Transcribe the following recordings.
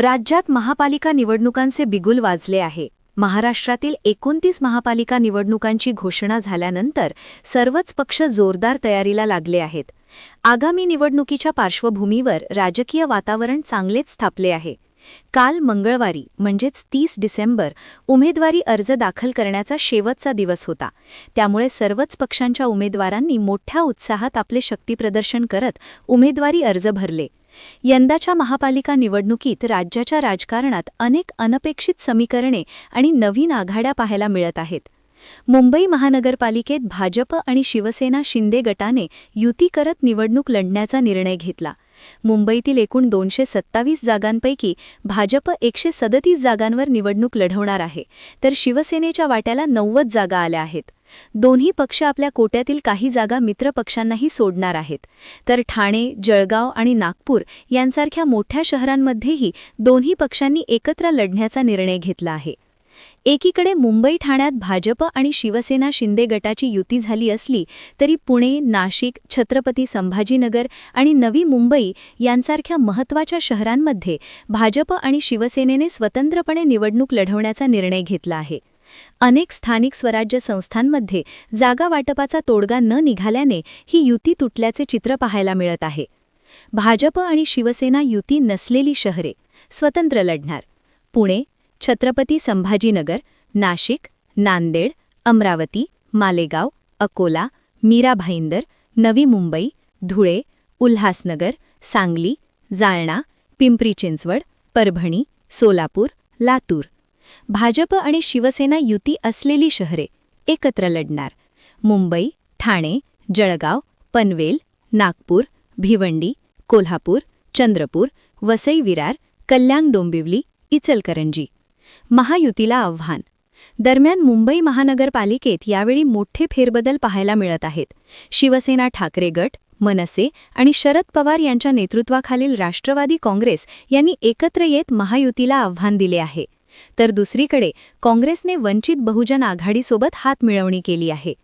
राज्यात महापालिका निवडणुकांचे बिगुल वाजले आहे. महाराष्ट्रातील एकोणतीस महापालिका निवडणुकांची घोषणा झाल्यानंतर सर्वच पक्ष जोरदार तयारीला लागले आहेत. आगामी निवडणुकीच्या पार्श्वभूमीवर राजकीय वातावरण चांगलेच स्थापले आहे. काल मंगळवारी म्हणजेच तीस डिसेंबर उमेदवारी अर्ज दाखल करण्याचा शेवटचा दिवस होता. त्यामुळे सर्वच पक्षांच्या उमेदवारांनी मोठ्या उत्साहात आपले शक्तीप्रदर्शन करत उमेदवारी अर्ज भरले. यंदाच्या महापालिका निवडणुकीत राज्याच्या राजकारणात अनेक अनपेक्षित समीकरणे आणि नवीन आघाड्या पाहायला मिळत आहेत. मुंबई महानगरपालिकेत भाजप आणि शिवसेना शिंदे गटाने युती करत निवडणूक लढण्याचा निर्णय घेतला. मुंबईतील एकूण दोनशे सत्तावीस जागांपैकी भाजप एकशे सदतीस जागांवर निवडणूक लढवणार आहे. तर शिवसेनेच्या वाट्याला नव्वद जागा आल्या आहेत. दोन्ही पक्ष आपल्या कोट्यातील काही जागा मित्रपक्षांनाही सोडणार आहेत. तर ठाणे जळगाव आणि नागपूर यांसारख्या मोठ्या शहरांमध्येही दोन्ही पक्षांनी एकत्र लढण्याचा निर्णय घेतला आहे. एकीकडे मुंबई ठाण्यात भाजप आणि शिवसेना शिंदे गटाची युती झाली असली तरी पुणे नाशिक छत्रपती संभाजीनगर आणि नवी मुंबई यांसारख्या महत्त्वाच्या शहरांमध्ये भाजप आणि शिवसेनेने स्वतंत्रपणे निवडणूक लढवण्याचा निर्णय घेतला आहे. अनेक स्थानिक स्वराज्य संस्थांमध्ये जागा वाटपाचा तोडगा न निघाल्याने ही युती तुटल्याचे चित्र पाहायला मिळत आहे. भाजप आणि शिवसेना युती नसलेली शहरे स्वतंत्र लढणार. पुणे छत्रपती संभाजीनगर नाशिक नांदेड अमरावती मालेगाव अकोला मीरा भाईंदर नवी मुंबई धुळे उल्हासनगर सांगली जालना पिंपरी चिंचवड परभणी सोलापूर लातूर. भाजप आणि शिवसेना युती असलेली शहरे एकत्र लढणार. मुंबई ठाणे जळगाव पनवेल नागपूर भिवंडी कोल्हापूर चंद्रपूर वसई विरार कल्याण डोंबिवली इचलकरंजी. महायुतीला आव्हान. दरम्यान मुंबई महानगरपालिकेत यावेळी मोठे फेरबदल पाहायला मिळत आहेत. शिवसेना ठाकरे गट मनसे आणि शरद पवार यांच्या नेतृत्वाखालील राष्ट्रवादी काँग्रेस यांनी एकत्र येत महायुतीला आव्हान दिले आहे. तर दुसरीकडे काँग्रेसने वंचित बहुजन आघाडीसोबत हात मिळवणी केली आहे.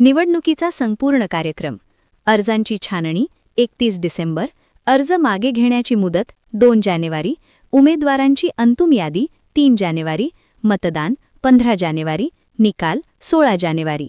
निवडणुकीचा संपूर्ण कार्यक्रम. अर्जांची छाननी एकतीस डिसेंबर. अर्ज मागे घेण्याची मुदत दोन जानेवारी. उमेदवारांची अंतिम यादी तीन जानेवारी मतदान पंधरा जानेवारी निकाल सोळा जानेवारी.